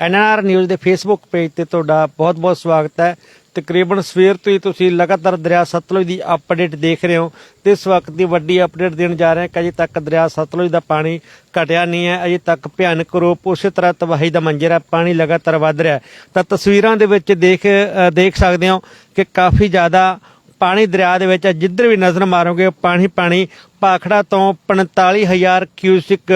NR news ਦੇ Facebook page ਤੇ ਤੁਹਾਡਾ ਬਹੁਤ-ਬਹੁਤ ਸਵਾਗਤ ਹੈ। ਤਕਰੀਬਨ ਸਵੇਰ ਤੋਂ ਹੀ ਤੁਸੀਂ ਲਗਾਤਾਰ ਦਰਿਆ ਸਤਲੁਜ ਦੀ ਅਪਡੇਟ ਦੇਖ ਰਹੇ ਹੋ। ਤੇ ਇਸ ਵਕਤ ਦੀ ਵੱਡੀ ਅਪਡੇਟ ਦੇਣ ਜਾ ਰਹੇ ਹਾਂ ਕਿ ਅਜੇ ਤੱਕ ਦਰਿਆ ਸਤਲੁਜ ਦਾ ਪਾਣੀ ਘਟਿਆ ਨਹੀਂ ਹੈ। ਅਜੇ ਤੱਕ ਭਿਆਨਕ ਰੂਪ ਉਸੇ ਤਰ੍ਹਾਂ ਤਬਾਹੀ ਦਾ ਮੰਜ਼ਰ ਹੈ। ਪਾਣੀ ਲਗਾਤਾਰ ਵੱਧ ਰਿਹਾ ਤਾਂ ਤਸਵੀਰਾਂ ਦੇ ਵਿੱਚ ਦੇਖ ਦੇਖ ਸਕਦੇ ਹੋ ਕਿ ਕਾਫੀ ਜ਼ਿਆਦਾ ਪਾਣੀ ਦਰਿਆ ਦੇ ਵਿੱਚ ਜਿੱਧਰ ਵੀ ਨਜ਼ਰ ਮਾਰੋਗੇ ਪਾਣੀ ਪਾਣੀ ਭਾਖੜਾ ਤੋਂ 45000 ਕਿਊਸਿਕ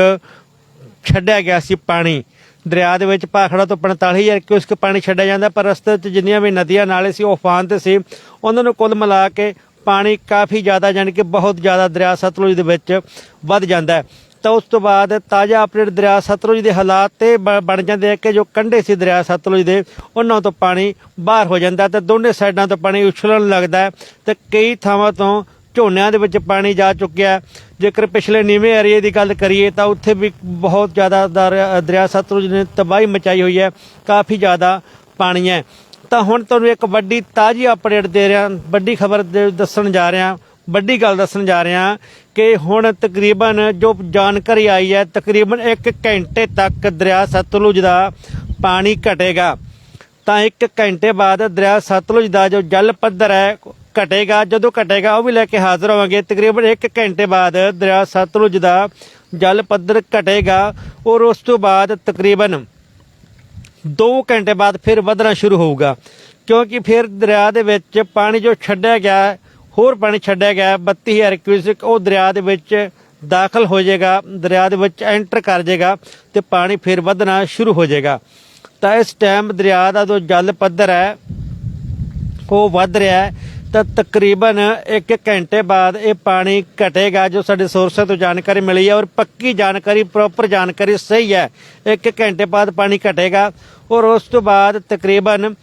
ਛੱਡਿਆ ਗਿਆ ਸੀ ਪਾਣੀ। ਦਰਿਆ ਦੇ ਵਿੱਚ ਭਾਖੜਾ ਤੋਂ 45000 ਕਿਊਸਕ ਪਾਣੀ ਛੱਡਿਆ ਜਾਂਦਾ, ਪਰ ਰਸਤੇ 'ਚ ਜਿੰਨੀਆਂ ਵੀ ਨਦੀਆਂ ਨਾਲੇ ਸੀ, ਉਹ ਉਫਾਨ ਤੇ ਸੀ। ਉਹਨਾਂ ਨੂੰ ਕੁੱਲ ਮਿਲਾ ਕੇ ਪਾਣੀ ਕਾਫੀ ਜ਼ਿਆਦਾ ਯਾਨੀ ਕਿ ਬਹੁਤ ਜ਼ਿਆਦਾ ਦਰਿਆ ਸਤਲੁਜ ਦੇ ਵਿੱਚ ਵੱਧ ਜਾਂਦਾ ਹੈ। ਤਾਂ ਉਸ ਤੋਂ ਬਾਅਦ ਤਾਜ਼ਾ ਅਪਡੇਟ ਦਰਿਆ ਸਤਲੁਜ ਦੇ ਹਾਲਾਤ ਤੇ ਬ- ਬਣ ਜਾਂਦੇ ਆ ਕਿ ਜੋ ਕੰਢੇ ਸੀ ਦਰਿਆ ਸਤਲੁਜ ਦੇ, ਉਹਨਾਂ ਤੋਂ ਪਾਣੀ ਬਾਹਰ ਹੋ ਜਾਂਦਾ ਤੇ ਦੋਨੇ ਸਾਈਡਾਂ ਤੋਂ ਪਾਣੀ ਉਛਲਣ ਲੱਗਦਾ ਹੈ ਤੇ ਕਈ ਥਾਵਾਂ ਤੋਂ ਝੋਨਿਆਂ ਦੇ ਵਿੱਚ ਪਾਣੀ ਜਾ ਚੁੱਕਿਆ ਜੇਕਰ ਪਿਛਲੇ ਨੀਵੇਂ ਏਰੀਏ ਦੀ ਗੱਲ ਕਰੀਏ ਤਾਂ ਉੱਥੇ ਵੀ ਬਹੁਤ ਜ਼ਿਆਦਾ ਦਰ- ਦਰਿਆ ਸਤਲੁਜ ਨੇ ਤਬਾਹੀ ਮਚਾਈ ਹੋਈ ਹੈ। ਕਾਫੀ ਜ਼ਿਆਦਾ ਪਾਣੀ ਹੈ। ਤਾਂ ਹੁਣ ਤੁਹਾਨੂੰ ਇੱਕ ਵੱਡੀ ਤਾਜ਼ੀ ਅਪਡੇਟ ਦੇ ਰਿਹਾ, ਵੱਡੀ ਖਬਰ ਦੱਸਣ ਜਾ ਰਿਹਾ, ਵੱਡੀ ਗੱਲ ਦੱਸਣ ਜਾ ਰਿਹਾ ਕਿ ਹੁਣ ਤਕਰੀਬਨ ਜੋ ਜਾਣਕਾਰੀ ਆਈ ਹੈ, ਤਕਰੀਬਨ 1 ਘੰਟੇ ਤੱਕ ਦਰਿਆ ਸਤਲੁਜ ਦਾ ਪਾਣੀ ਘਟੇਗਾ। ਤਾਂ 1 ਘੰਟੇ ਬਾਅਦ ਦਰਿਆ ਸਤਲੁਜ ਦਾ ਜੋ ਜਲ ਪੱਧਰ ਹੈ ਘਟੇਗਾ ਜਦੋਂ ਘਟੇਗਾ ਉਹ ਵੀ ਲੈ ਕੇ ਹਾਜ਼ਰ ਹੋਵਾਂਗੇ। ਤਕਰੀਬਨ 1 ਘੰਟੇ ਬਾਅਦ ਦਰਿਆ ਸਤਲੁਜ ਦਾ ਜਲ ਪੱਧਰ ਘਟੇਗਾ ਔਰ ਉਸ ਤੋਂ ਬਾਅਦ ਤਕਰੀਬਨ 2 ਘੰਟੇ ਬਾਅਦ ਫਿਰ ਵਧਣਾ ਸ਼ੁਰੂ ਹੋਊਗਾ। ਕਿਉਂਕਿ ਫਿਰ ਦਰਿਆ ਦੇ ਵਿੱਚ ਪਾਣੀ ਜੋ ਛੱਡਿਆ ਗਿਆ ਹੋਰ ਪਾਣੀ ਛੱਡਿਆ ਗਿਆ ਹੈ, 32000 ਕਿਊਸਿਕ ਉਹ ਦਰਿਆ ਦੇ ਵਿੱਚ ਦਾਖਲ ਹੋ ਜਾਏਗਾ ਦਰਿਆ ਦੇ ਵਿੱਚ ਐਂਟਰ ਕਰ ਜਾਏਗਾ ਤੇ ਪਾਣੀ ਫਿਰ ਵਧਣਾ ਸ਼ੁਰੂ ਹੋ ਜਾਏਗਾ। ਤਾਂ ਇਸ ਟਾਈਮ ਦਰਿਆ ਦਾ ਜੋ ਜਲ ਪੱਧਰ ਹੈ ਉਹ ਵੱਧ ਰਿਹਾ ਹੈ। ਤਾਂ ਤਕਰੀਬਨ 1 ਘੰਟੇ ਬਾਅਦ ਇਹ ਪਾਣੀ ਘਟੇਗਾ, ਜੋ ਸਾਡੇ ਸੋਰਸਾਂ ਤੋਂ ਜਾਣਕਾਰੀ ਮਿਲੀ ਹੈ ਔਰ ਪੱਕੀ ਜਾਣਕਾਰੀ ਪ੍ਰੋਪਰ ਜਾਣਕਾਰੀ ਸਹੀ ਹੈ। 1 ਘੰਟੇ ਬਾਅਦ ਪਾਣੀ ਘਟੇਗਾ ਔਰ ਉਸ ਤੋਂ ਬਾਅਦ ਤਕਰੀਬਨ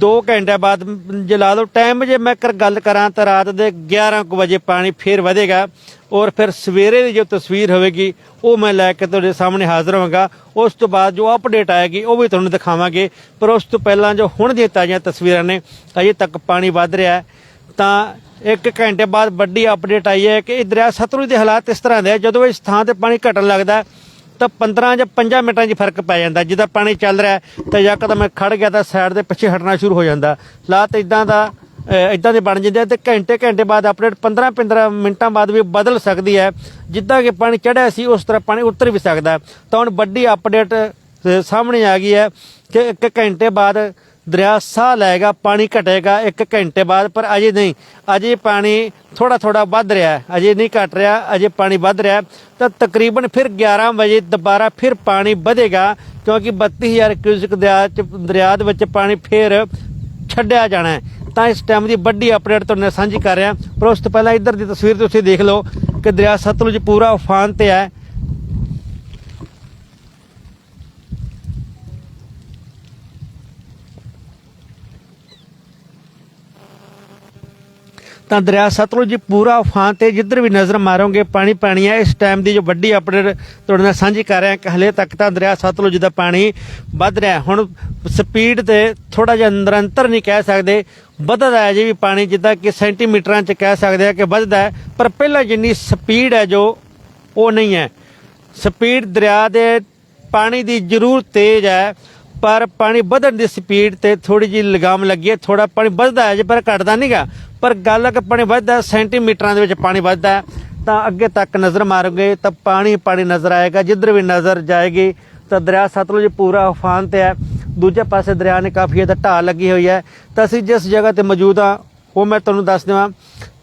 2 ਘੰਟੇ ਬਾਅਦ, ਜੇ ਲਾ ਲਓ ਟਾਈਮ ਜੇ ਮੈਂ ਕਰ, ਗੱਲ ਕਰਾਂ ਤਾਂ ਰਾਤ ਦੇ 11 ਕੁ ਵਜੇ ਪਾਣੀ ਫੇਰ ਵਧੇਗਾ ਔਰ ਫਿਰ ਸਵੇਰੇ ਦੀ ਜੋ ਤਸਵੀਰ ਹੋਵੇਗੀ, ਉਹ ਮੈਂ ਲੈ ਕੇ ਤੁਹਾਡੇ ਸਾਹਮਣੇ ਹਾਜ਼ਰ ਹੋਵਾਂਗਾ। ਉਸ ਤੋਂ ਬਾਅਦ ਜੋ ਅਪਡੇਟ ਆਏਗੀ, ਉਹ ਵੀ ਤੁਹਾਨੂੰ ਦਿਖਾਵਾਂਗੇ। ਪਰ ਉਸ ਤੋਂ ਪਹਿਲਾਂ ਜੋ ਹੁਣ ਦੀਆਂ ਤਾਜ਼ੀਆਂ ਤਸਵੀਰਾਂ ਨੇ, ਅਜੇ ਤੱਕ ਪਾਣੀ ਵੱਧ ਰਿਹਾ ਹੈ। ਤਾਂ ਇੱਕ ਘੰਟੇ ਬਾਅਦ ਵੱਡੀ ਅਪਡੇਟ ਆਈ ਹੈ ਕਿ ਇਹ ਦਰਿਆ ਸਤਲੁਜ ਦੇ ਹਾਲਾਤ ਇਸ ਤਰ੍ਹਾਂ ਦੇ ਆ, ਜਦੋਂ ਇਸ ਥਾਂ ਤੇ ਪਾਣੀ ਘਟਣ ਲੱਗਦਾ ਤਾਂ 15 ਜਾਂ 5 ਮਿੰਟਾਂ 'ਚ ਫ਼ਰਕ ਪੈ ਜਾਂਦਾ ਜਿੱਦਾਂ ਪਾਣੀ ਚੱਲ ਰਿਹਾ ਹੈ ਤਾਂ ਯਕਦਮ ਮੈਂ ਖੜ ਗਿਆ ਤਾਂ ਸਾਈਡ ਦੇ ਪਿੱਛੇ ਹਟਣਾ ਸ਼ੁਰੂ ਹੋ ਜਾਂਦਾ ਹਾਲਾਤ ਇਦਾਂ ਦਾ ਇਦਾਂ ਦੇ ਬਣ ਜਾਂਦੇ ਆ ਤੇ ਘੰਟੇ ਘੰਟੇ ਬਾਅਦ ਅਪਡੇਟ 15 15 ਮਿੰਟਾਂ ਬਾਅਦ ਵੀ ਬਦਲ ਸਕਦੀ ਹੈ। ਜਿੱਦਾਂ ਕਿ ਪਾਣੀ ਚੜਿਆ ਸੀ ਉਸ ਤਰ੍ਹਾਂ ਪਾਣੀ ਉਤਰ ਵੀ ਸਕਦਾ ਹੈ। ਤਾਂ ਹੁਣ ਵੱਡੀ ਅਪਡੇਟ ਸਾਹਮਣੇ ਆ ਗਈ ਹੈ ਕਿ ਇੱਕ ਘੰਟੇ ਬਾਅਦ ਦਰਿਆ ਸਾਹ ਲਏਗਾ, ਪਾਣੀ ਘਟੇਗਾ ਇੱਕ ਘੰਟੇ ਬਾਅਦ, ਪਰ ਅਜੇ ਨਹੀਂ। ਅਜੇ ਪਾਣੀ ਥੋੜਾ ਥੋੜਾ ਵੱਧ ਰਿਹਾ ਹੈ। ਅਜੇ ਨਹੀਂ ਘਟ ਰਿਹਾ, ਅਜੇ ਪਾਣੀ ਵੱਧ ਰਿਹਾ ਤਾਂ ਤਕਰੀਬਨ ਫਿਰ 11 ਵਜੇ ਦੁਬਾਰਾ ਫਿਰ ਪਾਣੀ ਵਧੇਗਾ, ਕਿਉਂਕਿ 32000 ਕਿਊਸਿਕ ਦਰਿਆ ਚ, ਦਰਿਆ ਦੇ ਵਿੱਚ ਪਾਣੀ ਫਿਰ ਛੱਡਿਆ ਜਾਣਾ ਹੈ। ਤਾਂ ਇਸ ਟਾਈਮ ਦੀ ਵੱਡੀ ਅਪਡੇਟ ਤੁਹਾਨੂੰ ਸਾਂਝੀ ਕਰ ਰਿਹਾ ਪਰ ਉਸ ਤੋਂ ਪਹਿਲਾਂ ਇੱਧਰ ਦੀ ਤਸਵੀਰ ਤੁਸੀਂ ਦੇਖ ਲਓ ਕਿ ਦਰਿਆ ਸਤਲੁਜ ਪੂਰਾ ਉਫਾਨ ਤੇ ਹੈ। ਤਾਂ ਦਰਿਆ ਸਤਲੁਜ ਜੀ ਪੂਰਾ ਉਫਾਨ ਤੇ ਜਿੱਧਰ ਵੀ ਨਜ਼ਰ ਮਾਰੋਗੇ, ਪਾਣੀ ਪਾਣੀ ਹੈ ਇਸ ਟਾਈਮ ਦੀ ਜੋ ਵੱਡੀ ਅਪਡੇਟ ਤੁਹਾਡੇ ਨਾਲ ਸਾਂਝੀ ਕਰ ਰਿਹਾ ਕਿ ਹਲੇ ਤੱਕ ਤਾਂ ਦਰਿਆ ਸਤਲੁਜ ਦਾ ਪਾਣੀ ਵੱਧ ਰਿਹਾ। ਹੁਣ ਸਪੀਡ ਤੇ ਥੋੜਾ ਜਿਹਾ ਨਿਰੰਤਰ ਨਹੀਂ ਕਹਿ ਸਕਦੇ। ਵੱਧਦਾ ਹੈ ਜੀ ਵੀ ਪਾਣੀ, ਜਿੱਦਾਂ ਕਿ ਸੈਂਟੀਮੀਟਰਾਂ 'ਚ ਕਹਿ ਸਕਦੇ ਆ ਕਿ ਵੱਧਦਾ ਪਰ ਪਹਿਲਾਂ ਜਿੰਨੀ ਸਪੀਡ ਹੈ ਜੋ, ਉਹ ਨਹੀਂ ਹੈ। ਸਪੀਡ ਦਰਿਆ ਦੇ ਪਾਣੀ ਦੀ ਜ਼ਰੂਰ ਤੇਜ਼ ਹੈ। ਪਰ ਪਾਣੀ ਵਧਣ ਦੀ ਸਪੀਡ ਤੇ ਥੋੜੀ ਜਿਹੀ ਲਗਾਮ ਲੱਗੀ ਹੈ ਥੋੜਾ ਪਾਣੀ ਵੱਧਦਾ ਹੈ ਜੇ ਪਰ ਘਟਦਾ ਨਹੀਂਗਾ ਪਰ ਗੱਲ ਹੈ ਕਿ ਪਾਣੀ ਵੱਧਦਾ ਸੈਂਟੀਮੀਟਰਾਂ ਦੇ ਵਿੱਚ ਪਾਣੀ ਵੱਧਦਾ ਹੈ, ਤਾਂ ਅੱਗੇ ਤੱਕ ਨਜ਼ਰ ਮਾਰੋਗੇ ਤਾਂ ਪਾਣੀ ਪਾਣੀ ਨਜ਼ਰ ਆਏਗਾ, ਜਿੱਧਰ ਵੀ ਨਜ਼ਰ ਜਾਏਗੀ, ਤਾਂ ਦਰਿਆ ਸਤਲੁਜ ਪੂਰਾ ਉਫਾਨ ਤੇ ਹੈ। ਦੂਜੇ ਪਾਸੇ ਦਰਿਆ ਨੇ ਕਾਫੀ ਜ਼ਿਆਦਾ ਢਾਲ ਲੱਗੀ ਹੋਈ ਹੈ। ਤਾਂ ਅਸੀਂ ਜਿਸ ਜਗ੍ਹਾ ਤੇ ਮੌਜੂਦ ਹਾਂ, ਉਹ ਮੈਂ ਤੁਹਾਨੂੰ ਦੱਸ ਦੇਵਾਂ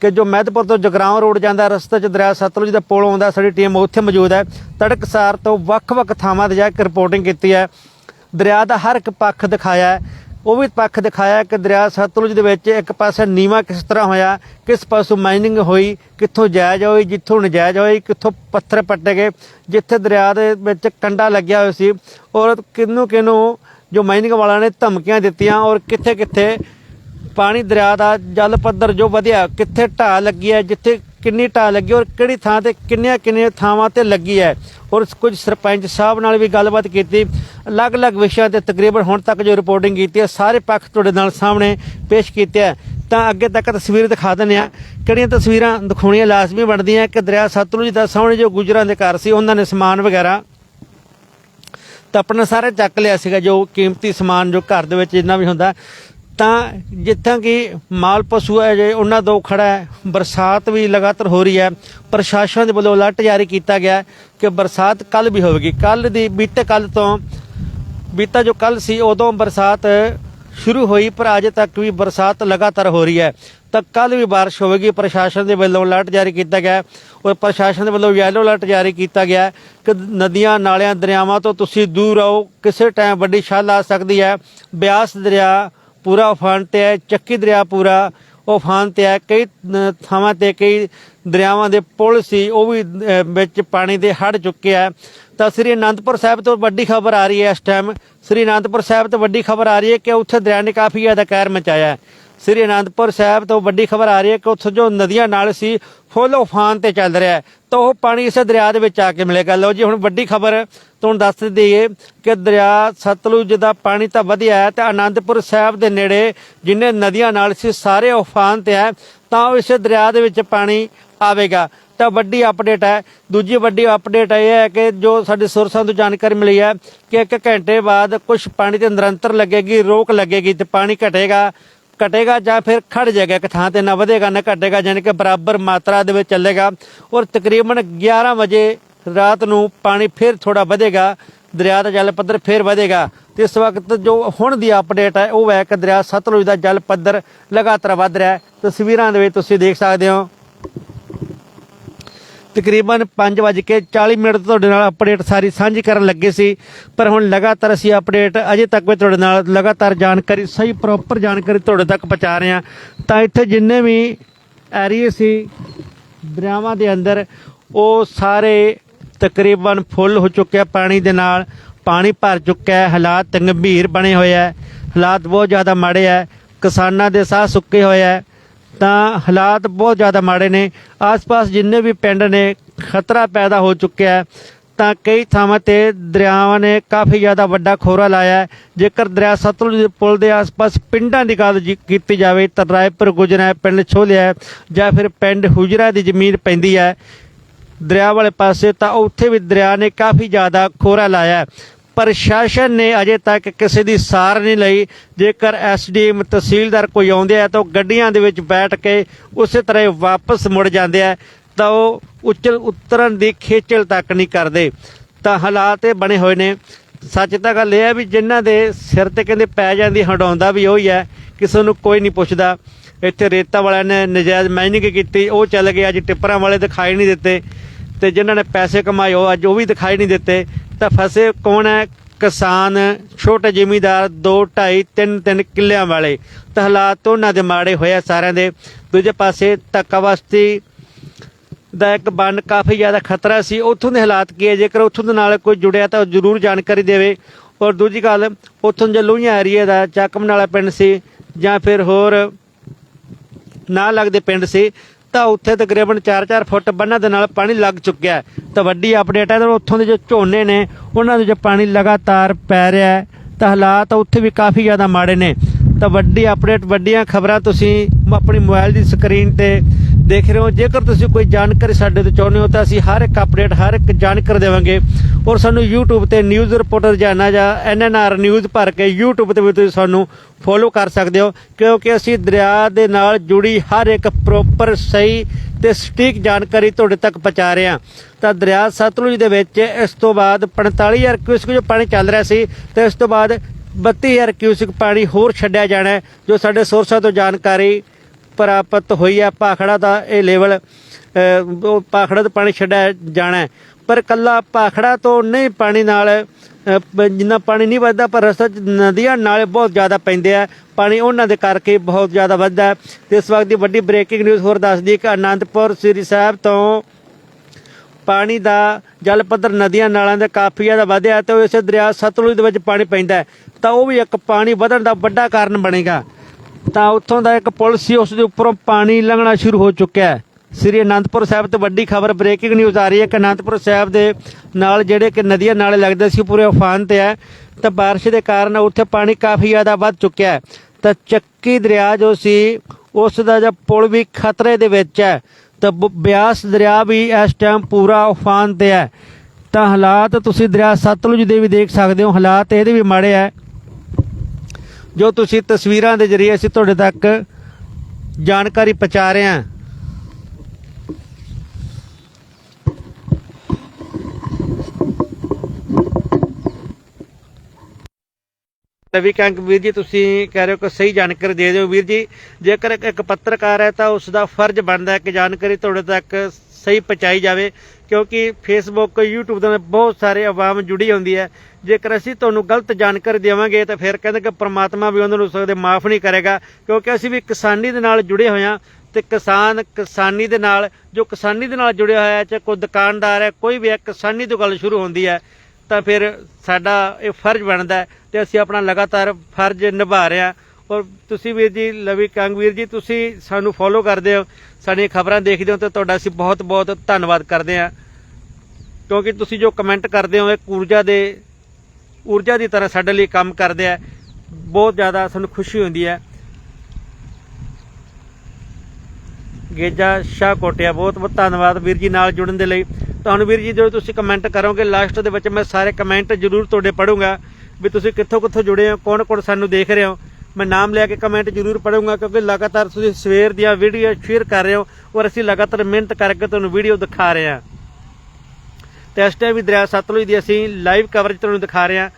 ਕਿ ਜੋ ਮਹਿਦਪੁਰ ਤੋਂ ਜਗਰਾਉਂ ਰੋਡ ਜਾਂਦਾ, ਰਸਤੇ 'ਚ ਦਰਿਆ ਸਤਲੁਜ ਦਾ ਪੁਲ ਆਉਂਦਾ, ਸਾਡੀ ਟੀਮ ਉੱਥੇ ਮੌਜੂਦ ਹੈ। ਤੜਕਸਾਰ ਤੋਂ ਵੱਖ-ਵੱਖ ਥਾਵਾਂ ਤੇ ਜਾ ਕੇ ਰਿਪੋਰਟਿੰਗ ਕੀਤੀ ਹੈ। ਦਰਿਆ ਦਾ ਹਰ ਇੱਕ ਪੱਖ ਦਿਖਾਇਆ ਉਹ ਵੀ ਪੱਖ ਦਿਖਾਇਆ ਕਿ ਦਰਿਆ ਸਤਲੁਜ ਦੇ ਵਿੱਚ ਇੱਕ ਪਾਸੇ ਨੀਵਾ ਕਿਸ ਤਰ੍ਹਾਂ ਹੋਇਆ, ਕਿਸ ਪਾਸੋਂ ਮਾਈਨਿੰਗ ਹੋਈ, ਕਿੱਥੋਂ ਜਾਇਜ਼ ਹੋਈ, ਜਿੱਥੋਂ ਨਜਾਇਜ਼ ਹੋਈ, ਕਿੱਥੋਂ ਪੱਥਰ ਪੱਟੇ ਗਏ, ਜਿੱਥੇ ਦਰਿਆ ਦੇ ਵਿੱਚ ਕੰਡਾ ਲੱਗਿਆ ਹੋਇਆ ਸੀ ਔਰ ਕਿੰਨੂੰ ਕਿੰਨੂੰ ਜੋ ਮਾਈਨਿੰਗ ਵਾਲਿਆਂ ਨੇ ਧਮਕੀਆਂ ਦਿੱਤੀਆਂ ਔਰ ਕਿੱਥੇ ਕਿੱਥੇ ਪਾਣੀ ਦਰਿਆ ਦਾ ਜਲ ਪੱਧਰ ਜੋ ਵਧਿਆ, ਕਿੱਥੇ ਢਾਹ ਲੱਗੀ ਹੈ, ਜਿੱਥੇ ਕਿੰਨੀ ਢਾਹ ਲੱਗੀ ਔਰ ਕਿਹੜੀ ਥਾਂ ਤੇ ਕਿੰਨੀਆਂ ਕਿੰਨੀਆਂ ਥਾਵਾਂ ਤੇ ਲੱਗੀ ਹੈ। ਔਰ ਕੁਝ ਸਰਪੰਚ ਸਾਹਿਬ ਨਾਲ ਵੀ ਗੱਲਬਾਤ ਕੀਤੀ। ਅਲੱਗ-ਅਲੱਗ ਵਿਸ਼ਿਆਂ ਤੇ ਤਕਰੀਬਨ ਹੁਣ ਤੱਕ ਜੋ ਰਿਪੋਰਟਿੰਗ ਕੀਤੀ ਹੈ, ਸਾਰੇ ਪੱਖ ਤੁਹਾਡੇ ਨਾਲ ਸਾਹਮਣੇ ਪੇਸ਼ ਕੀਤੇ ਹੈ। ਤਾਂ ਅੱਗੇ ਤੱਕ ਤਸਵੀਰ ਦਿਖਾ ਦਿੰਦੇ ਆ ਕਿਹੜੀਆਂ ਤਸਵੀਰਾਂ ਦਿਖਾਉਣੀਆਂ, ਲਾਜ਼ਮੀ ਬਣਦੀਆਂ? ਕਿ ਦਰਿਆ ਸਤਲੁਜ ਦਾ ਸਾਹਮਣੇ ਜੋ ਗੁਜਰਾਂ ਦੇ ਘਰ ਸੀ, ਉਹਨਾਂ ਨੇ ਸਮਾਨ ਵਗੈਰਾ ਤਾਂ ਆਪਣਾ ਸਾਰਾ ਚੱਕ ਲਿਆ ਸੀਗਾ, ਜੋ ਕੀਮਤੀ ਸਮਾਨ ਜੋ ਘਰ ਦੇ ਵਿੱਚ ਜਿੰਨਾ ਵੀ ਹੁੰਦਾ। ਤਾਂ ਜਿੱਥਾਂ ਕਿ ਮਾਲ ਪਸ਼ੂ ਹੈ ਜੇ, ਉਹਨਾਂ ਤੋਂ ਖੜਾ ਹੈ। ਬਰਸਾਤ ਵੀ ਲਗਾਤਾਰ ਹੋ ਰਹੀ ਹੈ। ਪ੍ਰਸ਼ਾਸਨ ਦੇ ਵੱਲੋਂ ਅਲਰਟ ਜਾਰੀ ਕੀਤਾ ਗਿਆ ਕਿ ਬਰਸਾਤ ਕੱਲ ਵੀ ਹੋਵੇਗੀ। ਕੱਲ ਦੀ ਬੀਤੇ ਕੱਲ ਤੋਂ ਬੀਤਾ ਜੋ ਕੱਲ ਸੀ, ਉਦੋਂ ਬਰਸਾਤ ਸ਼ੁਰੂ ਹੋਈ, ਪਰ ਅਜੇ ਤੱਕ ਵੀ ਬਰਸਾਤ ਲਗਾਤਾਰ ਹੋ ਰਹੀ ਹੈ। ਤਾਂ ਕੱਲ ਵੀ ਬਾਰਿਸ਼ ਹੋਵੇਗੀ। ਪ੍ਰਸ਼ਾਸਨ ਦੇ ਵੱਲੋਂ ਅਲਰਟ ਜਾਰੀ ਕੀਤਾ ਗਿਆ ਔਰ ਪ੍ਰਸ਼ਾਸਨ ਦੇ ਵੱਲੋਂ ਯੈਲੋ ਅਲਰਟ ਜਾਰੀ ਕੀਤਾ ਗਿਆ ਕਿ ਨਦੀਆਂ, ਨਾਲਿਆਂ, ਦਰਿਆਵਾਂ ਤੋਂ ਤੁਸੀਂ ਦੂਰ ਰਹੋ। ਕਿਸੇ ਟਾਈਮ ਵੱਡੀ ਛੱਲ ਆ ਸਕਦੀ ਹੈ। ਬਿਆਸ ਦਰਿਆ ਪੂਰਾ ਉਫਾਨ ਤੇ ਹੈ, ਚੱਕੀ ਦਰਿਆ ਪੂਰਾ। ਉਫਾਨ ਤੇ ਹੈ, ਕਈ ਥਾਵਾਂ ਤੇ ਕਈ ਦਰਿਆਵਾਂ ਦੇ ਪੁਲ ਸੀ, ਉਹ ਵੀ ਵਿੱਚ ਪਾਣੀ ਦੇ ਹੜ ਚੁੱਕੇ ਹੈ ਤਾਂ ਸ੍ਰੀ ਅਨੰਦਪੁਰ ਸਾਹਿਬ ਤੋਂ ਵੱਡੀ ਖਬਰ ਆ ਰਹੀ ਹੈ ਇਸ ਟਾਈਮ ਸ੍ਰੀ ਅਨੰਦਪੁਰ ਸਾਹਿਬ ਤੋਂ ਵੱਡੀ ਖਬਰ ਆ ਰਹੀ ਹੈ ਕਿ ਉੱਥੇ ਦਰਿਆ ਨੇ ਕਾਫੀ ਜ਼ਿਆਦਾ ਕਹਿਰ ਮਚਾਇਆ। ਹੈ ਸ੍ਰੀ ਅਨੰਦਪੁਰ ਸਾਹਿਬ ਤੋਂ ਵੱਡੀ ਖਬਰ ਆ ਰਹੀ ਹੈ ਕਿ ਉੱਥੋਂ ਜੋ ਨਦੀਆਂ ਨਾਲ ਸੀ, ਫੁੱਲ ਉਫਾਨ ਤੇ ਚੱਲ ਰਿਹਾ ਹੈ। ਤਾਂ ਉਹ ਪਾਣੀ ਇਸੇ ਦਰਿਆ ਦੇ ਵਿੱਚ ਆ ਕੇ ਮਿਲੇਗਾ। ਲਓ ਜੀ, ਹੁਣ ਵੱਡੀ ਖਬਰ ਤੁਹਾਨੂੰ ਦੱਸ ਦਈਏ ਕਿ ਦਰਿਆ ਸਤਲੁਜ ਦਾ ਪਾਣੀ ਤਾਂ ਵਧਿਆ ਹੈ ਤੇ ਅਨੰਦਪੁਰ ਸਾਹਿਬ ਦੇ ਨੇੜੇ ਜਿੰਨੇ ਨਦੀਆਂ ਨਾਲ ਸੀ, ਸਾਰੇ ਉਫਾਨ ਤੇ ਹੈ, ਤਾਂ ਉਹ ਇਸੇ ਦਰਿਆ ਦੇ ਵਿੱਚ ਪਾਣੀ ਆਵੇਗਾ। ਤਾਂ ਵੱਡੀ ਅਪਡੇਟ ਹੈ। ਦੂਜੀ ਵੱਡੀ ਅਪਡੇਟ ਇਹ ਹੈ ਕਿ ਜੋ ਸਾਡੇ ਸੋਰਸਾਂ ਤੋਂ ਜਾਣਕਾਰੀ ਮਿਲੀ ਹੈ ਕਿ ਇੱਕ ਘੰਟੇ ਬਾਅਦ ਕੁਝ ਪਾਣੀ ਤੇ ਨਿਰੰਤਰ ਲੱਗੇਗੀ, ਰੋਕ ਲੱਗੇਗੀ ਤੇ ਪਾਣੀ ਘਟੇਗਾ। ਘਟੇਗਾ ਜਾਂ ਫਿਰ ਖੜ ਜਾਏਗਾ, ਇੱਕ ਥਾਂ ਤੇ ਨਾ ਵਧੇਗਾ, ਨਾ ਘਟੇਗਾ ਯਾਨੀ ਕਿ ਬਰਾਬਰ ਮਾਤਰਾ ਦੇ ਵਿੱਚ ਚੱਲੇਗਾ ਔਰ ਤਕਰੀਬਨ 11 ਵਜੇ ਰਾਤ ਨੂੰ ਪਾਣੀ ਫਿਰ ਥੋੜਾ ਵਧੇਗਾ, ਦਰਿਆ ਦਾ ਜਲ ਪੱਧਰ ਫਿਰ ਵਧੇਗਾ। ਤੇ ਇਸ ਵਕਤ ਜੋ ਹੁਣ ਦੀ ਅਪਡੇਟ ਹੈ, ਉਹ ਹੈ ਕਿ ਦਰਿਆ ਸਤਲੁਜ ਦਾ ਜਲ ਪੱਧਰ ਲਗਾਤਾਰ ਵਧ ਰਿਹਾ ਹੈ। ਤਸਵੀਰਾਂ ਦੇ ਵਿੱਚ ਤੁਸੀਂ ਦੇਖ ਸਕਦੇ ਹੋ। ਤਕਰੀਬਨ 5:40 ਮਿੰਟ ਤੁਹਾਡੇ ਨਾਲ ਅਪਡੇਟ ਸਾਰੀ ਸਾਂਝੀ ਕਰਨ ਲੱਗੇ ਸੀ। ਪਰ ਹੁਣ ਲਗਾਤਾਰ ਅਸੀਂ ਅਪਡੇਟ ਅਜੇ ਤੱਕ ਵੀ ਤੁਹਾਡੇ ਨਾਲ ਲਗਾਤਾਰ ਜਾਣਕਾਰੀ, ਸਹੀ ਪ੍ਰੋਪਰ ਜਾਣਕਾਰੀ ਤੁਹਾਡੇ ਤੱਕ ਪਹੁੰਚਾ ਰਹੇ ਹਾਂ। ਤਾਂ ਇੱਥੇ ਜਿੰਨੇ ਵੀ ਏਰੀਏ ਸੀ, ਦਰਿਆਵਾਂ ਦੇ ਅੰਦਰ, ਉਹ ਸਾਰੇ ਤਕਰੀਬਨ ਫੁੱਲ ਹੋ ਚੁੱਕਿਆ ਪਾਣੀ ਦੇ ਨਾਲ। ਪਾਣੀ ਭਰ ਚੁੱਕਾ ਹੈ, ਹਾਲਾਤ ਗੰਭੀਰ ਬਣੇ ਹੋਏ ਹੈ ਹਾਲਾਤ ਬਹੁਤ ਜ਼ਿਆਦਾ ਮਾੜੇ ਹੈ ਕਿਸਾਨਾਂ ਦੇ ਸਾਹ ਸੁੱਕੇ ਹੋਏ ਹੈ ਤਾਂ ਹਾਲਾਤ ਬਹੁਤ ਜ਼ਿਆਦਾ ਮਾੜੇ ਨੇ। ਆਸ-ਪਾਸ ਜਿੰਨੇ ਵੀ ਪਿੰਡ ਨੇ, ਖਤਰਾ ਪੈਦਾ ਹੋ ਚੁੱਕਿਆ ਹੈ। ਤਾਂ ਕਈ ਥਾਵਾਂ ਤੇ ਦਰਿਆਵਾਂ ਨੇ ਕਾਫੀ ਜ਼ਿਆਦਾ ਵੱਡਾ ਖੋਰਾ ਲਾਇਆ ਜੇਕਰ ਦਰਿਆ ਸਤਲੁਜ ਦੇ ਪੁਲ ਦੇ ਆਸ-ਪਾਸ ਪਿੰਡਾਂ ਦੀ ਗੱਲ ਜੀ ਕੀਤੀ ਜਾਵੇ ਤਾਂ ਰਾਏਪੁਰ ਗੁਜਰਾ ਪਿੰਡ ਛੋਲਿਆ ਜਾਂ ਫਿਰ ਪਿੰਡ ਹੁਜਰਾ ਦੀ ਜ਼ਮੀਨ ਪੈਂਦੀ ਹੈ। ਦਰਿਆ ਵਾਲੇ ਪਾਸੇ ਤਾਂ ਉੱਥੇ ਵੀ ਦਰਿਆ ਨੇ ਕਾਫੀ ਜ਼ਿਆਦਾ ਖੋਰਾ ਲਾਇਆ ਪ੍ਰਸ਼ਾਸਨ ਨੇ ਅਜੇ ਤੱਕ ਕਿਸੇ ਦੀ ਸਾਰ ਨਹੀਂ ਲਈ। ਜੇਕਰ ਐਸਡੀਐਮ ਤਹਿਸੀਲਦਾਰ ਕੋਈ ਆਉਂਦੇ ਆ ਤਾਂ ਉਹ ਗੱਡੀਆਂ ਦੇ ਵਿੱਚ ਬੈਠ ਕੇ ਉਸੇ ਤਰ੍ਹਾਂ ਵਾਪਸ ਮੁੜ ਜਾਂਦੇ ਆ, ਤਾਂ ਉਹ ਉੱਚਲ ਉਤਰਨ ਦੀ ਖੇਚਲ ਤੱਕ ਨਹੀਂ ਕਰਦੇ। ਤਾਂ ਹਾਲਾਤ ਇਹ ਬਣੇ ਹੋਏ ਨੇ। ਸੱਚ ਤਾਂ ਗੱਲ ਇਹ ਹੈ ਵੀ ਜਿਨ੍ਹਾਂ ਦੇ ਸਿਰ ਤੇ ਕਹਿੰਦੇ ਪੈ ਜਾਂਦੀ ਹੰਡਾਉਂਦਾ ਵੀ ਉਹੀ ਹੈ ਕਿਸੇ ਨੂੰ ਕੋਈ ਨਹੀਂ ਪੁੱਛਦਾ। ਇੱਥੇ ਰੇਤਾ ਵਾਲਿਆਂ ਨੇ ਨਜਾਇਜ਼ ਮਾਈਨਿੰਗ ਕੀਤੀ, ਉਹ ਚੱਲ ਗਏ। ਅੱਜ ਟਿੱਪਰਾਂ ਵਾਲੇ ਦਿਖਾਈ ਨਹੀਂ ਦਿੱਤੇ ਤੇ ਜਿਨ੍ਹਾਂ ਨੇ ਪੈਸੇ ਕਮਾਏ, ਉਹ ਅੱਜ ਉਹ ਵੀ ਦਿਖਾਈ ਨਹੀਂ ਦਿੱਤੇ। ਤਾਂ ਫਸੇ ਕੌਣ ਹੈ? ਕਿਸਾਨ, ਛੋਟੇ ਜ਼ਿਮੀਦਾਰ 2 2.5 3 3 ਕਿੱਲਿਆਂ ਵਾਲੇ। ਤਾਂ ਹਾਲਾਤ ਉਹਨਾਂ ਦੇ ਮਾੜੇ ਹੋਇਆ ਸਾਰਿਆਂ ਦੇ। ਦੂਜੇ ਪਾਸੇ ਧੱਕਾਵਸਤੀ ਦਾ ਇੱਕ ਬੰਨ ਕਾਫੀ ਜ਼ਿਆਦਾ ਖਤਰਾ ਸੀ। ਉੱਥੋਂ ਦੇ ਹਾਲਾਤ ਕੀ ਹੈ? ਜੇਕਰ ਉੱਥੋਂ ਦੇ ਨਾਲ ਕੋਈ ਜੁੜਿਆ ਤਾਂ ਉਹ ਜ਼ਰੂਰ ਜਾਣਕਾਰੀ ਦੇਵੇ। ਔਰ ਦੂਜੀ ਗੱਲ, ਉੱਥੋਂ ਜੇ ਲੋਹੀਆਂ ਏਰੀਆ ਦਾ ਚੱਕਮ ਪਿੰਡ ਸੀ ਜਾਂ ਫਿਰ ਹੋਰ ਨਾ ਲੱਗਦੇ ਪਿੰਡ ਸੀ ਤਾਂ ਉੱਥੇ ਤਕਰੀਬਨ 4-4 ਫੁੱਟ ਬੰਨਾਂ ਦੇ ਨਾਲ ਪਾਣੀ ਲੱਗ ਚੁੱਕਿਆ ਹੈ। ਤਾਂ ਵੱਡੀ ਅਪਡੇਟ ਹੈ, ਤਾਂ ਉੱਥੋਂ ਦੇ ਜੋ ਝੋਨੇ ਨੇ, ਉਹਨਾਂ ਦੇ ਜੋ ਪਾਣੀ ਲਗਾਤਾਰ ਪੈ ਰਿਹਾ ਹੈ, ਤਾਂ ਹਾਲਾਤ ਉੱਥੇ ਵੀ ਕਾਫੀ ਜ਼ਿਆਦਾ ਮਾੜੇ ਨੇ ਤਾਂ ਵੱਡੀ ਅਪਡੇਟ ਵੱਡੀਆਂ ਖਬਰਾਂ ਤੁਸੀਂ ਆਪਣੀ ਮੋਬਾਈਲ ਦੀ ਸਕਰੀਨ ਤੇ ਦੇਖ ਰਹੇ ਹੋ, ਜੇਕਰ ਤੁਸੀਂ ਕੋਈ ਜਾਣਕਾਰੀ ਸਾਡੇ ਤੋਂ ਚਾਹੁੰਦੇ ਹੋ, ਤਾਂ ਅਸੀਂ ਹਰ ਇੱਕ ਅਪਡੇਟ ਹਰ ਇੱਕ ਜਾਣਕਾਰੀ ਦੇਵਾਂਗੇ। ਔਰ ਸਾਨੂੰ YouTube ਤੇ ਨਿਊਜ਼ ਰਿਪੋਰਟਰ ਜਾਨਾ ਜਾਂ ਐਨਐਨਆਰ ਨਿਊਜ਼ ਭਰ ਕੇ YouTube ਤੇ ਵੀ ਤੁਸੀਂ ਸਾਨੂੰ ਫੋਲੋ ਕਰ ਸਕਦੇ ਹੋ, ਕਿਉਂਕਿ ਅਸੀਂ ਦਰਿਆ ਦੇ ਨਾਲ ਜੁੜੀ ਹਰ ਇੱਕ ਪ੍ਰੋਪਰ ਸਹੀ ਤੇ ਸਟੀਕ ਜਾਣਕਾਰੀ ਤੁਹਾਡੇ ਤੱਕ ਪਹੁੰਚਾ ਰਹੇ ਹਾਂ। ਤਾਂ ਦਰਿਆ ਸਤਲੁਜ ਦੇ ਵਿੱਚ ਇਸ ਤੋਂ ਬਾਅਦ 45000 ਕਿਊਸਕ ਜੋ ਪਾਣੀ ਚੱਲ ਰਿਹਾ ਸੀ, ਤੇ ਇਸ ਤੋਂ ਬਾਅਦ 32000 ਕਿਊਸਕ ਪਾਣੀ ਹੋਰ ਛੱਡਿਆ ਜਾਣਾ ਜੋ ਸਾਡੇ ਸੋਰਸਾਂ ਤੋਂ ਜਾਣਕਾਰੀ ਪ੍ਰਾਪਤ ਹੋਈ ਹੈ ਭਾਖੜਾ ਦਾ ਇਹ ਲੈਵਲ ਉਹ ਭਾਖੜਾ ਤੋਂ ਪਾਣੀ ਛੱਡਿਆ ਜਾਣਾ ਪਰ ਕੱਲਾ ਭਾਖੜਾ ਤੋਂ ਨਹੀਂ ਪਾਣੀ ਨਾਲ ਜਿੰਨਾ ਪਾਣੀ ਨਹੀਂ ਵੱਧਦਾ, ਪਰ ਰਸਤੇ 'ਚ ਨਦੀਆਂ ਨਾਲੇ ਬਹੁਤ ਜ਼ਿਆਦਾ ਪੈਂਦੇ ਆ। ਪਾਣੀ ਉਹਨਾਂ ਦੇ ਕਰਕੇ ਬਹੁਤ ਜ਼ਿਆਦਾ ਵੱਧਦਾ ਹੈ। ਤੇ ਇਸ ਵਕਤ ਦੀ ਵੱਡੀ ਬ੍ਰੇਕਿੰਗ ਨਿਊਜ਼ ਹੋਰ ਦੱਸਦੀ ਕਿ ਅਨੰਦਪੁਰ ਸ੍ਰੀ ਸਾਹਿਬ ਤੋਂ ਪਾਣੀ ਦਾ ਜਲ ਪੱਧਰ ਨਦੀਆਂ ਨਾਲਾਂ ਦੇ ਕਾਫੀ ਜ਼ਿਆਦਾ ਵਧਿਆ ਤੇ ਇਸੇ ਦਰਿਆ ਸਤਲੁਜ ਦੇ ਵਿੱਚ ਪਾਣੀ ਪੈਂਦਾ ਤਾਂ ਉਹ ਵੀ ਇੱਕ ਪਾਣੀ ਵਧਣ ਦਾ ਵੱਡਾ ਕਾਰਨ ਬਣੇਗਾ। ਤਾਂ ਉੱਥੋਂ ਦਾ ਇੱਕ ਪੁਲ ਸੀ ਉਸ ਦੇ ਉੱਪਰੋਂ ਪਾਣੀ ਲੰਘਣਾ ਸ਼ੁਰੂ ਹੋ ਚੁੱਕਿਆ ਹੈ ਸ੍ਰੀ ਅਨੰਦਪੁਰ ਸਾਹਿਬ ਤੋਂ ਵੱਡੀ ਖਬਰ ਬ੍ਰੇਕਿੰਗ ਨਿਊਜ਼ ਆ ਰਹੀ ਹੈ ਕਿ ਅਨੰਦਪੁਰ ਸਾਹਿਬ ਦੇ ਨਾਲ ਜਿਹੜੇ ਕਿ ਨਦੀਆਂ ਨਾਲੇ ਲੱਗਦੇ ਸੀ ਪੂਰੇ ਉਫਾਨ ਤੇ ਹੈ ਤਾਂ بارش ਦੇ ਕਾਰਨ ਉੱਥੇ ਪਾਣੀ ਕਾਫੀ ਜ਼ਿਆਦਾ ਵੱਧ ਚੁੱਕਿਆ ਹੈ ਤਾਂ ਚੱਕੀ ਦਰਿਆ ਜੋ ਸੀ ਉਸ ਦਾ ਜਿਹੜਾ ਪੁਲ ਵੀ ਖਤਰੇ ਦੇ ਵਿੱਚ ਹੈ ਤਾਂ ਬ- ਬਿਆਸ ਦਰਿਆ ਵੀ ਇਸ ਟਾਈਮ ਪੂਰਾ ਉਫਾਨ ਤੇ ਹੈ ਤਾਂ ਹਾਲਾਤ ਤੁਸੀਂ ਦਰਿਆ ਸਤਲੁਜ ਦੇ ਵੀ ਦੇਖ ਸਕਦੇ ਹੋ ਹਾਲਾਤ ਇਹਦੇ ਵੀ ਮਾੜੇ ਆ ਜੋ ਤੁਸੀਂ ਤਸਵੀਰਾਂ ਦੇ ਜ਼ਰੀਏ ਅਸੀਂ ਤੁਹਾਡੇ ਤੱਕ ਜਾਣਕਾਰੀ ਪਹੁੰਚਾ ਰਹੇ ਹਾਂ। ਰਵੀ ਕੰਕ ਵੀਰ ਜੀ, ਤੁਸੀਂ ਕਹਿ ਰਹੇ ਹੋ ਕਿ ਸਹੀ ਜਾਣਕਾਰੀ ਦੇ ਦਿਓ ਵੀਰ ਜੀ। ਜੇਕਰ ਇੱਕ- ਇੱਕ ਪੱਤਰਕਾਰ ਹੈ ਤਾਂ ਉਸ ਦਾ ਫਰਜ਼ ਬਣਦਾ ਹੈ ਕਿ ਜਾਣਕਾਰੀ ਤੁਹਾਡੇ ਤੱਕ ਸਹੀ ਪਹੁੰਚਾਈ ਜਾਵੇ। ਕਿਉਂਕਿ ਫੇਸਬੁੱਕ YouTube ਦੇ ਨਾਲ ਬਹੁਤ ਸਾਰੇ ਆਵਾਮ ਜੁੜੀ ਹੁੰਦੀ ਹੈ। ਜੇਕਰ ਅਸੀਂ ਤੁਹਾਨੂੰ ਗਲਤ ਜਾਣਕਾਰੀ ਦੇਵਾਂਗੇ, ਤਾਂ ਫਿਰ ਕਹਿੰਦੇ ਕਿ ਪ੍ਰਮਾਤਮਾ ਵੀ ਉਹਨਾਂ ਨੂੰ ਸਕਦੇ ਮਾਫ ਨਹੀਂ ਕਰੇਗਾ, ਕਿਉਂਕਿ ਅਸੀਂ ਵੀ ਕਿਸਾਨੀ ਦੇ ਨਾਲ ਜੁੜੇ ਹੋਏ ਹਾਂ ਤੇ ਕਿਸਾਨ ਕਿਸਾਨੀ ਦੇ ਨਾਲ, ਜੋ ਕਿਸਾਨੀ ਦੇ ਨਾਲ ਜੁੜਿਆ ਹੋਇਆ ਹੈ, ਚਾਹੇ ਕੋਈ ਦੁਕਾਨਦਾਰ ਹੈ, ਕੋਈ ਵੀ ਹੈ, ਕਿਸਾਨੀ ਤੋਂ ਗੱਲ ਸ਼ੁਰੂ ਹੁੰਦੀ ਹੈ, ਤਾਂ ਫਿਰ ਸਾਡਾ ਇਹ ਫਰਜ਼ ਬਣਦਾ ਹੈ ਤੇ ਅਸੀਂ ਆਪਣਾ ਲਗਾਤਾਰ ਫਰਜ਼ ਨਿਭਾ ਰਹੇ ਹਾਂ। ਔਰ ਤੁਸੀਂ ਵੀਰ ਜੀ, ਲਵੀ ਕੰਗ ਵੀਰ ਜੀ, ਤੁਸੀਂ ਸਾਨੂੰ ਫੋਲੋ ਕਰਦੇ ਹੋ, ਸਾਡੀਆਂ ਖਬਰਾਂ ਦੇਖਦੇ ਹੋ ਤੇ ਤੁਹਾਡਾ ਅਸੀਂ ਬਹੁਤ ਬਹੁਤ ਧੰਨਵਾਦ ਕਰਦੇ ਹਾਂ। ਕਿਉਂਕਿ ਤੁਸੀਂ ਜੋ ਕਮੈਂਟ ਕਰਦੇ ਹੋ ਇੱਕ ਊਰਜਾ ਦੇ, ਊਰਜਾ ਦੀ ਤਰ੍ਹਾਂ ਸਾਡੇ ਲਈ ਕੰਮ ਕਰਦੇ ਆ। ਬਹੁਤ ਜ਼ਿਆਦਾ ਸਾਨੂੰ ਖੁਸ਼ੀ ਹੁੰਦੀ ਹੈ। ਗੇਜਾ ਸ਼ਾਹ ਕੋਟਿਆ, ਬਹੁਤ ਬਹੁਤ ਧੰਨਵਾਦ ਵੀਰ ਜੀ ਨਾਲ ਜੁੜਨ ਦੇ ਲਈ। ਤੁਹਾਨੂੰ ਵੀਰ ਜੀ ਜੋ ਤੁਸੀਂ ਕਮੈਂਟ ਕਰੋਗੇ ਲਾਸਟ ਦੇ ਵਿੱਚ ਮੈਂ ਸਾਰੇ ਕਮੈਂਟ ਜ਼ਰੂਰ ਤੁਹਾਡੇ ਪੜੂੰਗਾ ਵੀ ਤੁਸੀਂ ਕਿੱਥੋਂ ਕਿੱਥੋਂ ਜੁੜੇ ਹੋ ਕੌਣ ਕੌਣ ਸਾਨੂੰ ਦੇਖ ਰਹੇ ਹੋ। ਮੈਂ ਨਾਮ ਲੈ ਕੇ ਕਮੈਂਟ ਜ਼ਰੂਰ ਪੜੂੰਗਾ ਕਿਉਂਕਿ ਲਗਾਤਾਰ ਤੁਸੀਂ ਸਵੇਰ ਦੀਆਂ ਵੀਡੀਓ ਸ਼ੇਅਰ ਕਰ ਰਹੇ ਹੋ ਔਰ ਅਸੀਂ ਲਗਾਤਾਰ ਮਿਹਨਤ ਕਰਕੇ ਤੁਹਾਨੂੰ ਵੀਡੀਓ ਦਿਖਾ ਰਹੇ ਹਾਂ। ਤੇ ਇਸ ਟਾਈਮ ਵੀ ਦਰਿਆ ਸਤਲੁਜ ਦੀ ਅਸੀਂ ਲਾਈਵ ਕਵਰੇਜ ਤੁਹਾਨੂੰ ਦਿਖਾ ਰਹੇ ਹਾਂ।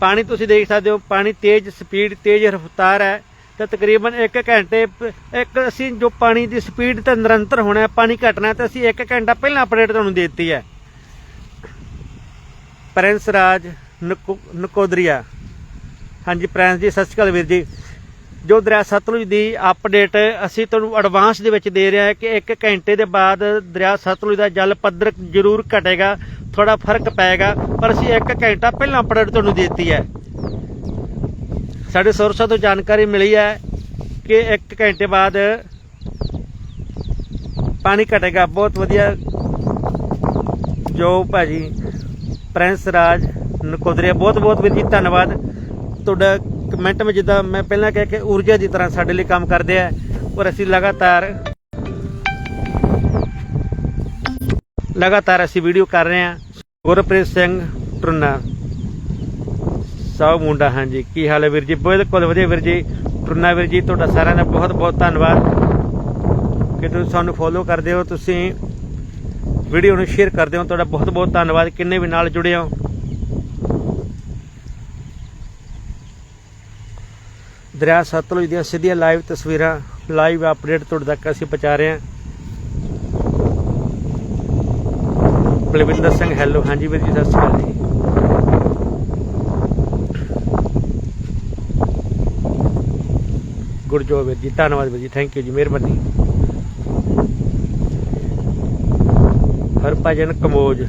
ਪਾਣੀ ਤੁਸੀਂ ਦੇਖ ਸਕਦੇ ਹੋ, ਪਾਣੀ ਤੇਜ਼ ਸਪੀਡ ਤੇਜ਼ ਰਫ਼ਤਾਰ ਹੈ ਤੇ ਤਕਰੀਬਨ 1 ਘੰਟੇ ਇੱਕ ਅਸੀਂ ਜੋ ਪਾਣੀ ਦੀ ਸਪੀਡ ਤੇ ਨਿਰੰਤਰ ਹੋਣਾ ਪਾਣੀ ਘਟਣਾ ਹੈ ਤੇ ਅਸੀਂ 1 ਘੰਟਾ ਪਹਿਲਾਂ ਅਪਡੇਟ ਤੁਹਾਨੂੰ ਦੇ ਦਿੱਤੀ ਹੈ। ਪ੍ਰਿੰਸ ਰਾਜ ਨਕੋ- ਨਕੋਦਰੀਆ। ਹਾਂਜੀ ਪ੍ਰਿੰਸ ਜੀ, ਸਤਿ ਸ਼੍ਰੀ ਅਕਾਲ ਵੀਰ ਜੀ। ਜੋ ਦਰਿਆ ਸਤਲੁਜ ਦੀ ਅਪਡੇਟ ਅਸੀਂ ਤੁਹਾਨੂੰ ਐਡਵਾਂਸ ਦੇ ਵਿੱਚ ਦੇ ਰਿਹਾ ਹੈ ਕਿ 1 ਘੰਟੇ ਦੇ ਬਾਅਦ ਦਰਿਆ ਸਤਲੁਜ ਦਾ ਜਲ ਪੱਧਰ ਜ਼ਰੂਰ ਘਟੇਗਾ ਥੋੜਾ ਫ਼ਰਕ ਪਏਗਾ, ਪਰ ਅਸੀਂ 1 ਘੰਟਾ ਪਹਿਲਾਂ ਅਪਡੇਟ ਤੁਹਾਨੂੰ ਦਿੱਤੀ ਹੈ। ਸਾਡੇ ਸੋਰਸਾਂ ਤੋਂ ਜਾਣਕਾਰੀ ਮਿਲੀ ਹੈ ਕਿ 1 ਘੰਟੇ ਬਾਅਦ ਪਾਣੀ ਘਟੇਗਾ। ਬਹੁਤ ਵਧੀਆ ਜੋ ਭਾਜੀ। ਪ੍ਰਿੰਸ ਰਾਜ ਨਕੋਦਰੀਆ ਬਹੁਤ ਬਹੁਤ ਵੀਰ ਜੀ, ਧੰਨਵਾਦ। ਤੁਹਾਡਾ ਕਮੈਂਟ ਵਿੱਚ ਜਿੱਦਾਂ ਮੈਂ ਪਹਿਲਾਂ ਕਹਿ ਕੇ ਊਰਜਾ ਦੀ ਤਰ੍ਹਾਂ ਸਾਡੇ ਲਈ ਕੰਮ ਕਰਦੇ ਆ, ਔਰ ਅਸੀਂ ਲਗਾਤਾਰ ਲਗਾਤਾਰ ਅਸੀਂ ਵੀਡੀਓ ਕਰ ਰਹੇ ਹਾਂ। ਗੁਰਪ੍ਰੀਤ ਸਿੰਘ ਟਰਨਾ ਸੌ ਮੁੰਡਾ, ਹਾਂਜੀ। ਕੀ ਹਾਲ ਹੈ ਵੀਰ ਜੀ? ਬਿਲਕੁਲ ਵਧੀਆ ਵੀਰ ਜੀ। ਟਰਨਾ ਵੀਰ ਜੀ, ਤੁਹਾਡਾ ਸਾਰਿਆਂ ਦਾ ਬਹੁਤ ਬਹੁਤ ਧੰਨਵਾਦ। ਕਿ ਤੁਸੀਂ ਸਾਨੂੰ ਫੋਲੋ ਕਰਦੇ ਹੋ, ਤੁਸੀਂ ਵੀਡੀਓ ਨੂੰ ਸ਼ੇਅਰ ਕਰਦੇ ਹੋ, ਤੁਹਾਡਾ ਬਹੁਤ ਬਹੁਤ ਧੰਨਵਾਦ। ਕਿੰਨੇ ਵੀ ਨਾਲ ਜੁੜੇ ਹੋ ਦਰਿਆ ਸਤਲੁਜ ਦੀਆਂ ਸਿੱਧੀਆਂ ਲਾਈਵ ਤਸਵੀਰਾਂ, ਲਾਈਵ ਅਪਡੇਟ ਤੁਹਾਡੇ ਤੱਕ ਅਸੀਂ ਪਹੁੰਚਾ ਰਹੇ ਹਾਂ। ਬਲਵਿੰਦਰ ਸਿੰਘ ਹੈਲੋ ਹਾਂਜੀ ਵੀਰ ਜੀ, ਸਤਿ ਸ਼੍ਰੀ ਅਕਾਲ ਜੀ। ਗੁਰਜੋ ਵੀਰ ਜੀ, ਧੰਨਵਾਦ ਵੀਰ ਜੀ ਥੈਂਕ ਯੂ ਜੀ, ਮਿਹਰਬਾਨੀ। ਹਰਭਜਨ ਕਮੋਜ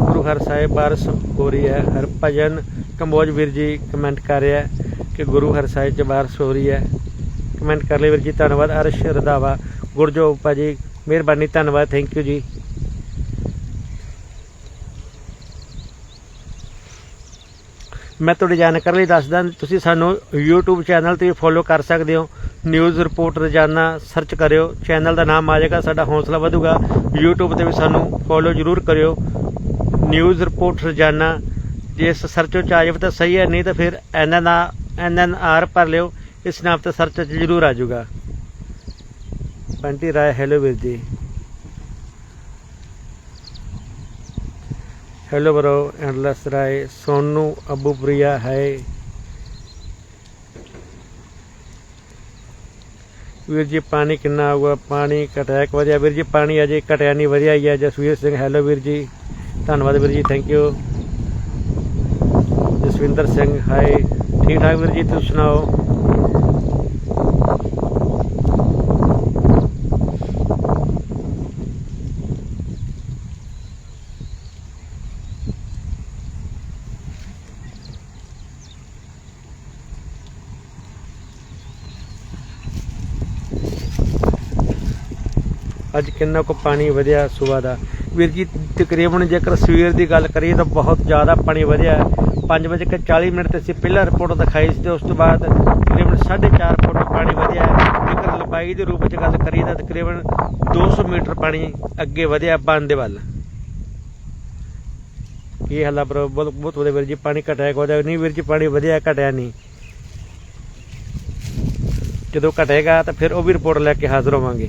ਗੁਰੂ ਹਰ ਸਾਹਿਬ ਬਾਰਸ ਹੋ ਰਹੀ ਹੈ। ਹਰਭਜਨ ਕੰਬੋਜ ਵੀਰ ਜੀ ਕਮੈਂਟ ਕਰ ਰਿਹਾ ਕਿ ਗੁਰੂ ਹਰ ਸਾਹਿਬ ਚ ਬਾਰਸ ਹੋ ਰਹੀ ਹੈ। ਕਮੈਂਟ ਕਰ ਲਈ ਵੀਰ ਜੀ, ਧੰਨਵਾਦ। ਅਰਸ਼ ਰਦਾਵਾ ਗੁਰਜੋ ਭਾਜੀ, ਮਿਹਰਬਾਨੀ, ਧੰਨਵਾਦ। ਥੈਂਕ ਯੂ ਜੀ। ਮੈਂ ਤੁਹਾਡੀ ਜਾਣਕਾਰੀ ਲਈ ਦੱਸਦਾ, ਤੁਸੀਂ ਸਾਨੂੰ YouTube ਚੈਨਲ ਤੇ ਫੋਲੋ ਕਰ ਸਕਦੇ ਹੋ। ਨਿਊਜ਼ ਰਿਪੋਰਟ ਰੋਜ਼ਾਨਾ ਸਰਚ ਕਰਿਓ। ਚੈਨਲ ਦਾ ਨਾਮ ਆ ਜਾਏਗਾ, ਸਾਡਾ ਹੌਸਲਾ ਵਧੂਗਾ। YouTube ਤੇ ਵੀ ਸਾਨੂੰ ਫੋਲੋ ਜ਼ਰੂਰ ਕਰਿਓ। ਨਿਊਜ਼ ਰਿਪੋਰਟ ਰੋਜ਼ਾਨਾ। ਜੇ ਇਸ ਸਰਚ ਵਿੱਚ ਆ ਜਾਵੇ ਤਾਂ ਸਹੀ ਹੈ, ਨਹੀਂ ਤਾਂ ਫਿਰ N R N N R ਪਰ ਲਿਓ। ਇਸ ਨਾਮ ਤੇ ਸਰਚ ਵਿੱਚ ਜ਼ਰੂਰ ਆ ਜਾਊਗਾ। ਬੰਟੀ ਰਾਏ, ਹੈਲੋ ਵੀਰ ਜੀ। ਹੈਲੋ ਬਰੋ ਐਂਡਲਸ ਰਾਏ, ਸੋਨੂ ਅਬੂ ਪ੍ਰੀਆ ਹੈ। ਵੀਰ ਜੀ, ਪਾਣੀ ਕਿੰਨਾ ਆਊਗਾ? ਪਾਣੀ ਘਟਿਆ ਕਿ ਵਧੀਆ ਵੀਰ ਜੀ, ਪਾਣੀ ਅਜੇ ਘਟਿਆ ਨਹੀਂ, ਵਧੀਆ ਹੀ ਹੈ। ਜਸਵੀਰ ਸਿੰਘ, ਹੈਲੋ ਵੀਰ ਜੀ। ਧੰਨਵਾਦ ਵੀਰ ਜੀ thank you Jaswinder Singh hi ਠੀਕ ਠਾਕ ਵੀਰ ਜੀ ਤੁਸੀਂ ਸੁਣਾਓ? ਅੱਜ ਕਿੰਨਾ ਕੁ ਪਾਣੀ ਵਧਿਆ ਸਵੇਰ ਦਾ। ਵੀਰ ਜੀ, ਤਕਰੀਬਨ ਜੇਕਰ ਸਵੇਰ ਦੀ ਗੱਲ ਕਰੀਏ ਤਾਂ ਬਹੁਤ ਜ਼ਿਆਦਾ ਪਾਣੀ ਵਧਿਆ। ਹੈ 5 ਵਜੇ ਕੇ 40 ਮਿੰਟ ਤੇ ਅਸੀਂ ਪਹਿਲਾਂ ਰਿਪੋਰਟ ਦਿਖਾਈ ਸੀ ਤੇ ਉਸ ਤੋਂ ਬਾਅਦ ਤਕਰੀਬਨ 4.5 ਫੁੱਟ ਪਾਣੀ ਵਧਿਆ। ਜੇਕਰ ਲੰਬਾਈ ਦੇ ਰੂਪ ਵਿੱਚ ਗੱਲ ਕਰੀਏ ਤਾਂ ਤਕਰੀਬਨ 200 ਮੀਟਰ ਪਾਣੀ ਅੱਗੇ ਵਧਿਆ ਬੰਦ ਦੇ ਵੱਲ। ਇਹ ਹਾਲਾ ਪਰ ਬਹੁਤ ਬਹੁਤ ਵਧੀਆ ਵੀਰ ਜੀ, ਪਾਣੀ ਘਟਿਆ ਕੋਈ ਨਹੀਂ ਵੀਰ ਜੀ, ਪਾਣੀ ਵਧਿਆ ਘਟਿਆ ਨਹੀਂ। ਜਦੋਂ ਘਟੇਗਾ ਤਾਂ ਫਿਰ ਉਹ ਵੀ ਰਿਪੋਰਟ ਲੈ ਕੇ ਹਾਜ਼ਰ ਹੋਵਾਂਗੇ।